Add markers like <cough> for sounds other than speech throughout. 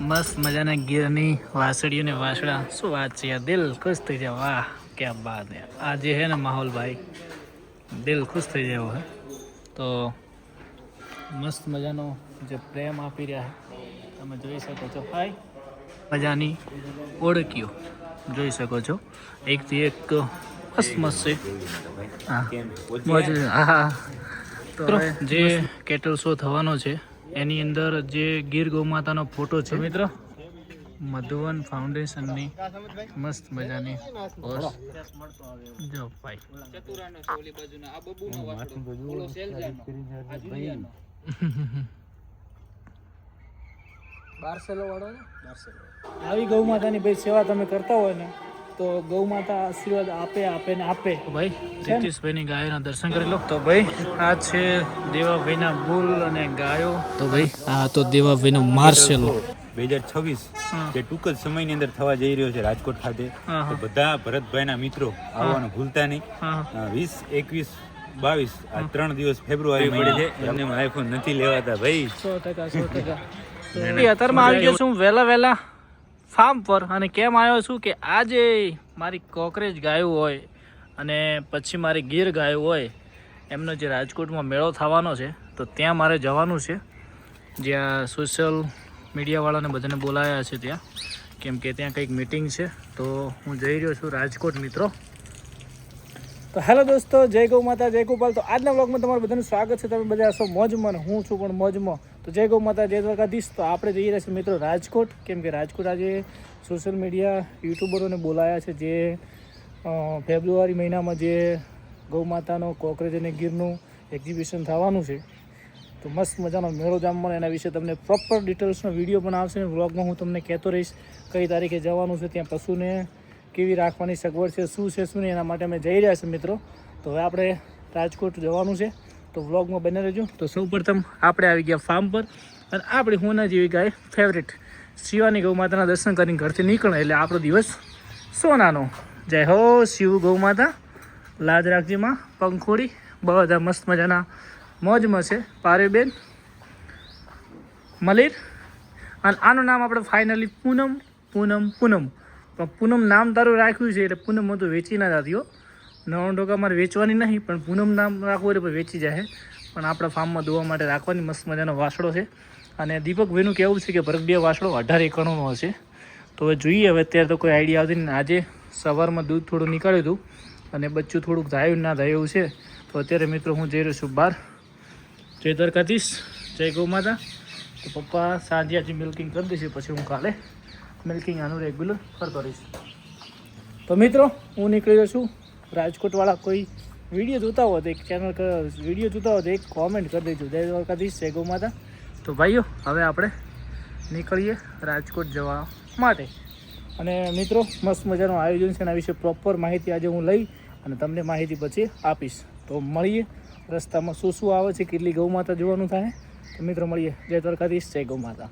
મસ્ત મજાના ગીરની વાસળીઓ ને વાસડા શું વાત છે યાર? દિલ ખુશ થઈ જાય. વાહ ક્યાં બાત હે. આ જે હે ને માહોલ ભાઈ દિલ ખુશ થઈ જાય હે. તો મસ્ત મજાનો જે પ્રેમ આપી રહ્યા છે તમે જોઈ શકો છો. હાય. મજાની ઓળખીઓ જોઈ શકો છો. એકથી એક મસ્ત મસ્ત છે. હા. હા તો જે કેટલ શો થવાનો છે એની અંદર જે ગીર ગૌમાતાનો ફોટો છે. મિત્ર મધુવન ફાઉન્ડેશનની મસ્ત મજાની જો ભાઈ. આવી ગૌ માતાની ભાઈ સેવા તમે કરતા હોય ને? તો ગૌ માતા આશીર્વાદ આપે આપે ને આપે. ભાઈ રીતિશભાઈની ગાયોના દર્શન કરી લો. તો ભાઈ આ છે દેવાભાઈના બુલ અને ગાયો. તો ભાઈ આ તો દેવાભાઈનો માર્શલ બે હજાર છવ્વીસ જે ટૂંક જ સમયની અંદર થવા જઈ રહ્યો છે રાજકોટ ખાતે. તો બધા ભરતભાઈના મિત્રો આવવાનું ભૂલતા નહીં. હા વીસ એકવીસ બાવીસ આ ત્રણ દિવસ ફેબ્રુઆરી મળે છે. એમને આઈફોન નથી લેવાતા ભાઈ. સો ટકા સો ટકા. <laughs> અત્યારમાં આવી ગયો છું વહેલા વહેલા. ફાર્મ પર અને કેમ આવ્યો છું કે આજે મારી કોકરેજ ગાયું હોય અને પછી મારી ગીર ગાયું હોય, એમનો જે રાજકોટમાં મેળો થવાનો છે, તો ત્યાં મારે જવાનું છે. જ્યાં સોશિયલ મીડિયાવાળાને બધાને બોલાયા છે ત્યાં, કેમ કે ત્યાં કંઈક મિટિંગ છે, તો હું જઈ રહ્યો છું રાજકોટ મિત્રો. તો હેલો દોસ્તો, જય ગૌ માતા, જય ગોપાલ. તો આજના બ્લોગમાં તમારું બધાનું સ્વાગત છે. તમે બધા હશો મોજમાં હું છું પણ મોજમાં. તો જય ગૌ માતા, જય દ્વારકાધીશ. તો આપણે જઈ રહ્યા છીએ મિત્રો રાજકોટ. કેમ કે રાજકોટ આજે સોશિયલ મીડિયા યુટ્યુબરોને બોલાયા છે જે ફેબ્રુઆરી મહિનામાં જે ગૌ માતાનો કોકરેજ અને ગીરનું એક્ઝિબિશન થવાનું છે. તો મસ્ત મજાનો મેળો જામવાનો એના વિશે તમને પ્રોપર ડિટેલ્સનો વીડિયો પણ આવશે ને વ્લોગમાં હું તમને કહેતો રહીશ કઈ તારીખે જવાનું છે, ત્યાં પશુને કેવી રાખવાની સગવડ છે, શું છે, શું નહીં એના માટે અમે જઈ રહ્યા છીએ મિત્રો. તો હવે આપણે રાજકોટ જવાનું છે. તો વ્લોગમાં બને રહેજો. તો સૌ પ્રથમ આપણે આવી ગયા ફાર્મ પર અને આપણી હોના જેવી ગાય ફેવરેટ શિવાની ગૌ માતાના દર્શન કરીને ઘરથી નીકળે એટલે આપણો દિવસ સોનાનો. જય હો શિવ ગૌ માતા લાજ રાખજીમાં પંખોડી. બધા મસ્ત મજાના મોજમાં છે પારેબેન, મલિર અને આનું નામ આપણે ફાઇનલી પૂનમ પૂનમ પૂનમ. પણ પૂનમ નામ તારું રાખ્યું છે એટલે પૂનમ તો વેચી ના જતી હો. નવા ટોકા મારે વેચવાની નહીં, પણ પૂનમ નામ રાખવું એટલે વેચી જાય. પણ આપણા ફાર્મમાં દોવા માટે રાખવાની મસ્ત મજાનો વાસળો છે. અને દીપકભાઈનું કહેવું છે કે ભરત વાસળો અઢાર એકરનો હશે. તો હવે જોઈએ, હવે અત્યારે તો કોઈ આઈડિયા આવતી નહીં. આજે સવારમાં દૂધ થોડું નીકાળ્યું હતું અને બચ્ચું થોડુંક ધાયું ના એવું છે. તો અત્યારે મિત્રો હું જઈ રહ્યો છું બહાર. જય દ્વારકાધીશ, જય ગૌ માતા. તો પપ્પા સાંજે આજે મિલ્કિંગ કરી દેશે, પછી હું કાલે મિલ્કિંગ આનું રેગ્યુલર કરતો રહીશ. તો મિત્રો, હું નીકળી રહ્યો છું. રાજકોટવાળા કોઈ વીડિયો જોતા હોય તો એક ચેનલ વીડિયો જોતા હોય તો એક કોમેન્ટ કરી દેજો. જય દ્વારકાધીશ, જય માતા તો ભાઈઓ, હવે આપણે નીકળીએ રાજકોટ જવા માટે. અને મિત્રો, મસ્ત મજાનું આયોજન છે એના વિશે પ્રોપર માહિતી આજે હું લઈ અને તમને માહિતી પછી આપીશ. તો મળીએ. રસ્તામાં શું શું આવે છે, કેટલી ગૌ માતા જોવાનું થાય. તો મિત્રો, મળીએ. જય દ્વારકાધીશ, જય ગૌ માતા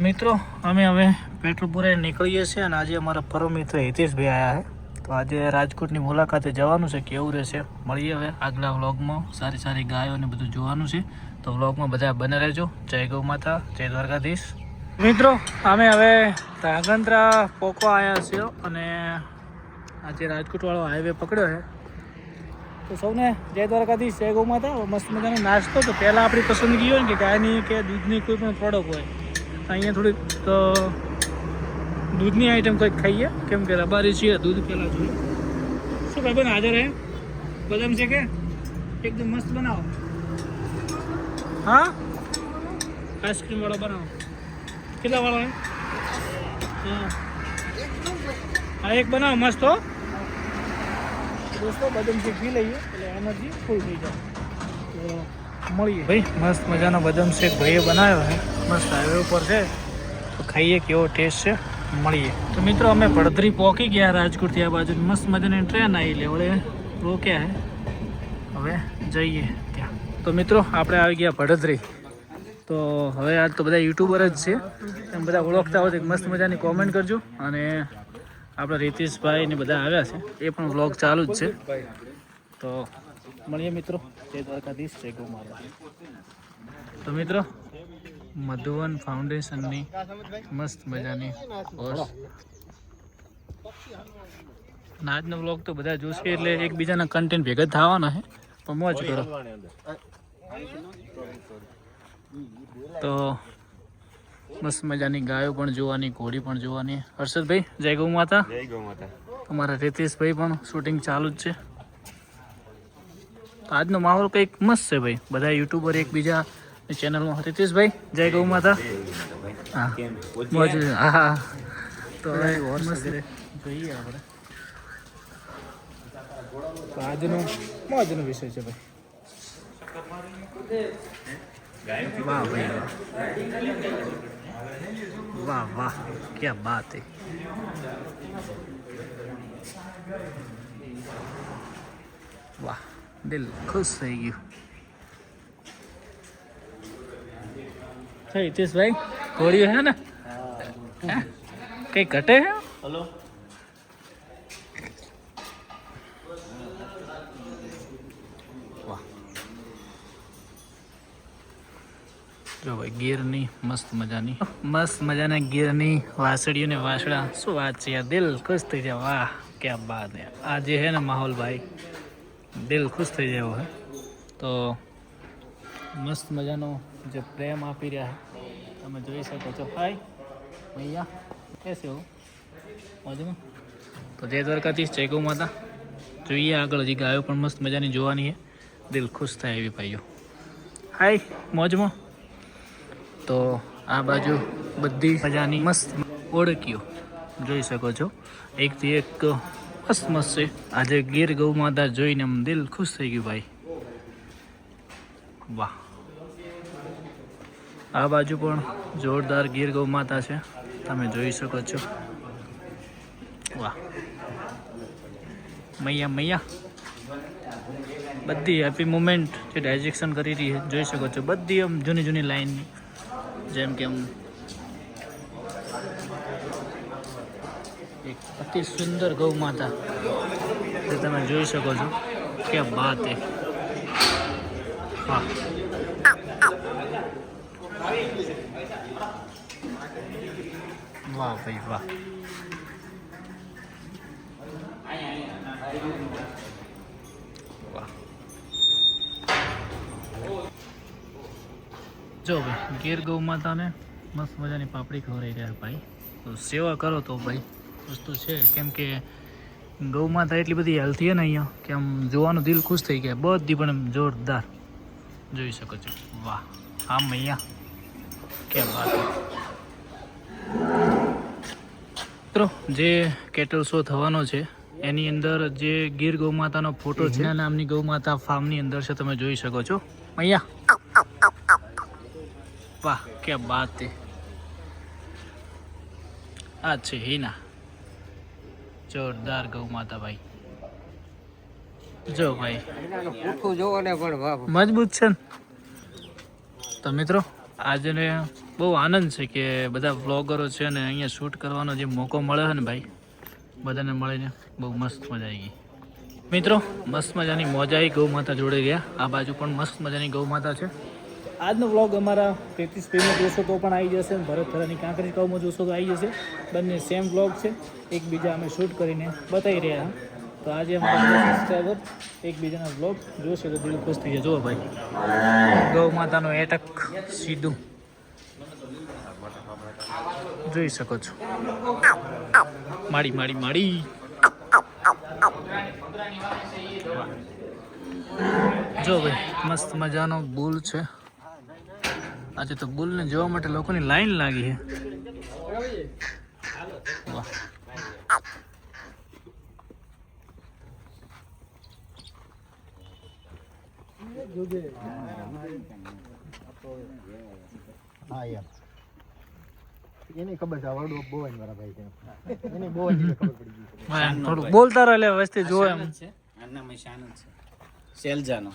મિત્રો, અમે હવે પેટ્રોલ પૂરે નીકળીએ છીએ અને આજે અમારા પરમ મિત્ર હિતેશભાઈ આવ્યા છે. તો આજે રાજકોટની મુલાકાતે જવાનું છે, કેવું રહેશે? મળીએ હવે આગલા વ્લોગમાં. સારી સારી ગાયો ને બધું જોવાનું છે. તો વ્લોગમાં બધા બને રહેજો. જય ગૌ માતા, જય દ્વારકાધીશ. મિત્રો, અમે હવે ધાગંત્રા પોકો આવ્યા છીએ અને આજે રાજકોટવાળો હાઈવે પકડ્યો છે. તો સૌને જય દ્વારકાધીશ, જય ગૌ માતા. મસ્ત મજાનો નાસ્તો. તો પહેલાં આપણી પસંદગી હોય ને કે ગાયની કે દૂધની કોઈ પણ પ્રોડક્ટ હોય. અહીંયા થોડીક દૂધની આઈટમ કંઈક ખાઈએ કેમ કે રબારી છીએ દૂધ પહેલાં જોઈએ શું ભાઈ બન હાજર હે બદામ છે કે એકદમ મસ્ત બનાવો હા આઈસ્ક્રીમ વાળો બનાવો કેટલા વાળો હે હા હા એક બનાવો મસ્ત હો દોસ્તો બદામ શેક પી લઈએ એટલે એનર્જી ફૂલ થઈ જાય તો મળીએ ભાઈ મસ્ત મજાનો બદામ શેક ભાઈએ બનાવ્યો છે મસ્ત હાઈવે ઉપર છે તો ખાઈએ કેવો ટેસ્ટ છે મળીએ. તો મિત્રો, અમે ભડધરી પહોંચી ગયા રાજકોટથી આ બાજુ. મસ્ત મજાની ટ્રેન આવી લે. વળે રોક્યા હવે જઈએ ત્યાં. તો મિત્રો, આપણે આવી ગયા ભડધરી. તો હવે આજ તો બધા યુટ્યુબર જ છે. એમ બધા ઓળખતા હોય તો મસ્ત મજાની કોમેન્ટ કરજો. અને આપણા રીતિશભાઈ ને બધા આવ્યા છે. એ પણ વ્લોગ ચાલુ જ છે. તો મળીએ મિત્રો. જય દ્વારકાધીશ, જય ગો તો મિત્રો મધુવન ફાઉન્ડેશનની મસ્ત મજાની. આજનો બ્લોગ તો બધા જોશે એટલે એકબીજાના કન્ટેન્ટ ભેગા થવાના છે પણ મોજ કરો. તો મસ્ત મજાની ગાયો પણ જોવાની ઘોડી પણ જોવાની. હર્ષદભાઈ જય ગૌ માતા. જય ગૌ માતા. અમારા રીતેશભાઈ પણ શૂટિંગ ચાલુ જ છે. આજનો માહોલ કંઈક મસ્ત છે ભાઈ. બધા યુટ્યુબર એકબીજા ચેનલમાં રીતેશભાઈ જય ગૌ માતા. હા. હા હા. તો જોઈએ આપણે. આજનો મોજનો વિષય છે ભાઈ. વાહ ભાઈ વાહ વાહ. ક્યાં બાત હે. વાહ દિલ ખુશ થઈ ગયું. Hey, હિતેશભાઈ? ઘોડ્યું હે ને? કઈ ઘટે હે હલો. વાહ. જો ભાઈ ગીરની મસ્ત મજાની. મસ્ત મજાના ગીરની વાસળીઓ ને વાસળા. શું વાત છે યાર દિલ ખુશ થઈ જાય. વાહ ક્યાં બાત હે. આજે હે ને માહોલ ભાઈ દિલ ખુશ થઈ જાય હે. તો મસ્ત મજાનો જે પ્રેમ આપી રહ્યા છે. તમે જોઈ શકો છો. હાય મૈયા કેસે હો મોજમાં? તો જય દ્વારકાથી જય માતા. જોઈએ આગળ હજી ગાયો પણ મસ્ત મજાની જોવાની છે. દિલ ખુશ થાય એવી ભાઈઓ. હાય મોજમાં? તો આ બાજુ બધી મજાની મસ્ત ઓળખીઓ. જોઈ શકો છો. એકથી એક મસ્ત મસ્ત છે. આજે ગીર ગૌ માતા જોઈને આમ દિલ ખુશ થઈ ગયું ભાઈ. વાહ. આ બાજુ પણ જોરદાર ગીર ગૌ માતા છે. તમે જોઈ શકો છો. વાહ. મૈયા મૈયા. બધી હેપી મુમેન્ટ જે ડાયજેક્શન કરી રહી જોઈ શકો છો. બધી આમ જૂની જૂની લાઈનની જેમ કે આમ એક અતિ સુંદર ગૌ માતા. જે તમે જોઈ શકો છો. કે બાત હે. વાહ. વાહ ભાઈ વાહ જો ભાઈ, ગીર ગૌ માતાને મસ્ત મજાની પાપડી ખવડાવી રહ્યા ભાઈ. તો સેવા કરો તો ભાઈ વસ્તુ છે. કેમ કે ગૌ માતા એટલી બધી હેલ્થી છે ને અહીંયા, કે આમ જોવાનું દિલ ખુશ થઈ ગયા. બધી પણ એમ જોરદાર. જોઈ શકો છો. વાહ, આમ અહીંયા. કેમ વાત? મિત્રો જે કેટલ શો થવાનો છે એની અંદર જે ગીર ગૌમાતાનો ફોટો છે એના નામની ગૌમાતા ફાર્મની અંદર છે તમે જોઈ શકો છો. અહીંયા વાહ કે બાત આ છે હિના. જોરદાર ગૌમાતા ભાઈ. જો ભાઈ. મજબૂત છે ને? તો મિત્રો આજને બહુ આનંદ છે કે બધા વ્લોગરો છે ને અહીંયા શૂટ કરવાનો જે મોકો મળે છે ને ભાઈ, બધાને મળીને બહુ મસ્ત મજા આવી ગઈ. મિત્રો, મસ્ત મજાની મોજા આવી ગૌ માતા જોડે ગયા. આ બાજુ પણ મસ્ત મજાની ગૌ માતા છે. આજનો વ્લોગ અમારા તેત્રીસ પ્રેમમાં જોશો તો પણ આવી જશે ભરત થરાની કાંકરી કાઉમાં જોશો તો આવી જશે. બંને સેમ વ્લોગ છે. એકબીજા અમે શૂટ કરીને બતાવી રહ્યા. તો આજે અમારા સબસ્ક્રાઈબર એકબીજાના વ્લોગ જોશે તો દિલ ખુશ થઈ જાય. જુઓ ભાઈ. ગૌ માતાનો એટક સીધું. જોઈ શકો છો. માડી માડી માડી. જો ભાઈ, મસ્ત મજાનો બુલ છે. આજે તો બુલને જોવા માટે લોકોની લાઈન લાગી છે. વાહ. હા યાર એની ખબર છે વડો બોવન વાળા ભાઈ છે એની બોવન ની ખબર પડી ગઈ હા, એમ થોડુંક બોલતા રહો એટલે વસ્તી જોવે એમ આનામાં શાન જ છે શેલજાનો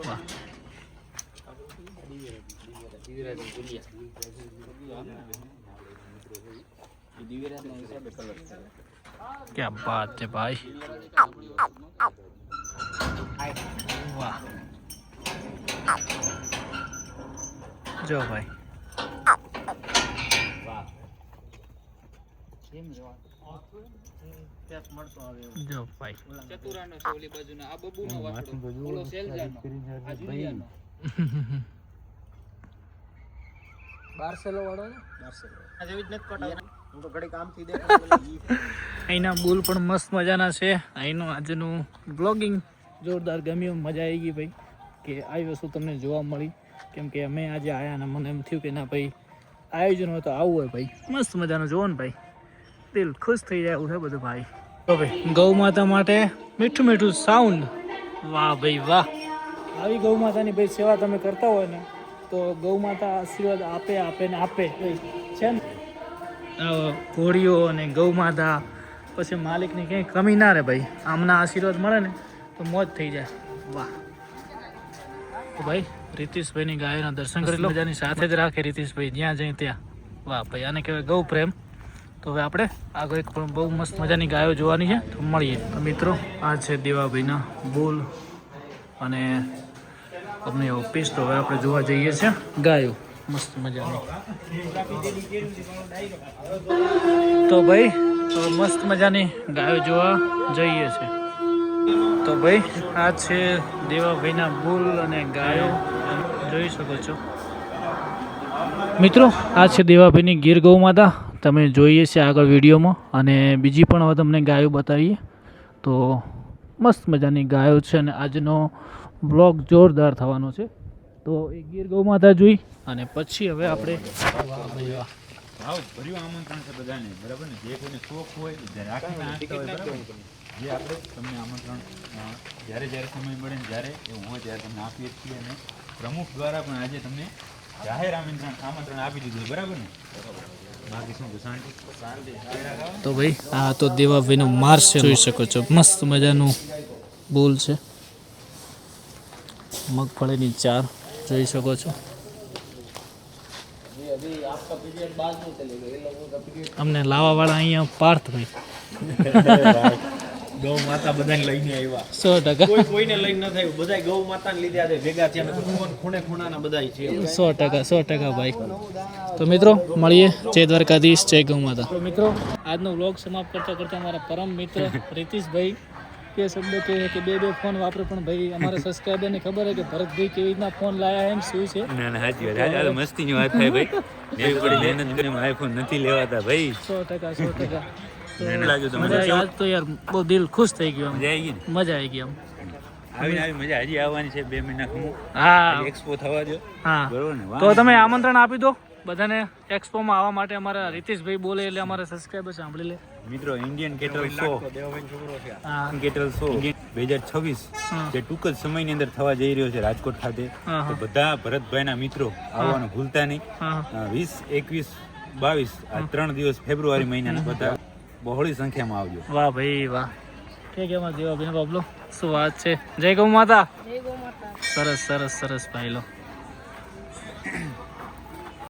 વાહ. દિવ્યરાજના હિસાબે કલર છે क्या बात है भाई वाह જો ભાઈ. જો ભાઈ. ચતુરાનો છે ઓલી બાજુનો. આ બબુનો વાસડો ઓલો સેલજાનો આ જુલિયાનો બારસેલો વાળો ને? આ જેવી જ નથી કટાવી હું તો ઘડીક આમથી દેખાડું. અહીંના બુલ પણ મસ્ત મજાના છે. અહીંનું આજનું બ્લોગિંગ જોરદાર ગમ્યું, મજા આવી ગઈ ભાઈ, કે આવી વસ્તુ તમને જોવા મળી. કેમ કે અમે આજે આવ્યા ને મને એમ થયું કે ના ભાઈ, આયોજન હોય તો આવું હોય ભાઈ. મસ્ત મજાનું જોવો ને ભાઈ. દિલ ખુશ થઈ જાય એવું છે બધું ભાઈ. તો ભાઈ, ગૌ માતા માટે મીઠું મીઠું સાઉન્ડ વાહ ભાઈ વાહ. આવી ગૌ માતાની ભાઈ સેવા તમે કરતા હોય ને, તો ગૌ માતા આશીર્વાદ આપે આપે ને આપે. છે ને? ઘોડીઓ અને ગૌ માતા, પછી માલિકની કંઈ કમી ના રહે ભાઈ. આમના આશીર્વાદ મળે ને તો મોજ થઈ જાય. વાહ. તો ભાઈ રીતિશભાઈની ગાયોના દર્શન કરી લો. મજાની સાથે જ રાખે રીતિશભાઈ જ્યાં જઈ ત્યાં. વાહ ભાઈ આને કહેવાય ગૌ પ્રેમ. તો હવે આપણે આગળ એક પણ બહુ મસ્ત મજાની ગાયો જોવાની છે. તો મળીએ. તો મિત્રો આ છે દેવાભાઈના બોલ અને અમને ઓફિસ તો હવે આપણે જોવા જઈએ છીએ ગાયો મસ્ત મજાની. તો ભાઈ તો મસ્ત મજાની ગાયો જોવા જઈએ છે. તો ભાઈ, આ છે દેવાભાઈના બુલ અને ગાયો. જોઈ શકો છો. મિત્રો, આ છે દેવાભાઈની ગીર ગૌ માતા. તમે જોઈએ છે આગળ વિડીયોમાં. અને બીજી પણ હવે તમને ગાયો બતાવીએ. તો મસ્ત મજાની ગાયો છે અને આજનો બ્લોગ જોરદાર થવાનો છે. તો એ ગીર ગૌ માતા જોઈ અને પછી હવે આપણે ભાવ ભર્યું આમંત્રણ છે બધાને. બરાબર ને? જે કોઈને શોખ હોય જે જે આપણે તમને આમંત્રણ જ્યારે જ્યારે સમય મળે ને જ્યારે એ હોય ત્યારે તમને આપીએ છીએ અને પ્રમુખ દ્વારા પણ આજે તમને જાહેર આમંત્રણ આમંત્રણ આપી દીધું બરાબર ને? બાકી શું શાંતિ? તો ભાઈ આ તો દેવાભાઈનો માર્સ જોઈ શકો છો. મસ્ત મજાનું બોલ છે. મગફળીની ચાર જોઈ શકો છો. અમને લાવાવાળા અહીંયા પાર્થભાઈ <laughs> <laughs> ગૌ માતા બધા લઈને આવ્યા. સો ટકા. કોઈ કોઈને લઈને ન થયું. બધા ગૌ માતાને લીધે આજે ભેગા થયા ખૂણે ખૂણાના બધા છે. સો ટકા સો ટકા ભાઈ. તો મિત્રો મળીએ. જય દ્વારકાધીશ જય ગૌ માતા. તો મિત્રો આજનો વ્લોગ સમાપ્ત કરતા કરતા મારા પરમ મિત્ર રીતિશભાઈ કે શબ્દ કહે કે બે બે ફોન વાપરે પણ ભાઈ અમારા સબસ્ક્રાઇબર ને ખબર છે કે ભરતભાઈ કેવી રીતના ફોન લાયા એમ શું છે? ના ના સાચી વાત. આ મસ્તી ની વાત થાય ભાઈ. બે પડી મહેનત કરીને આઈફોન નથી લેવાતા ભાઈ. 100% 100% કેવું લાગ્યું એક્સપો થવા દો. હા રીતિશભાઈ બોલે એટલે અમારા સબસ્ક્રાઇબર સાંભળી લે. મિત્રો Indian cattle show cattle show બે હજાર છવ્વીસ જે ટૂંક જ સમયની અંદર થવા જઈ રહ્યો છે રાજકોટ ખાતે. બધા ભરતભાઈ ના મિત્રો આવવાનું ભૂલતા નહીં. વીસ એકવીસ બાવીસ આ ત્રણ દિવસ ફેબ્રુઆરી મહિનાના બધા બહોળી સંખ્યામાં આવજો. વાહ ભાઈ વાહ. કે કેમાં દેવા બેન બાબલો? શું વાત છે? જય ગૌ માતા. સરસ સરસ સરસ ભાઈ લો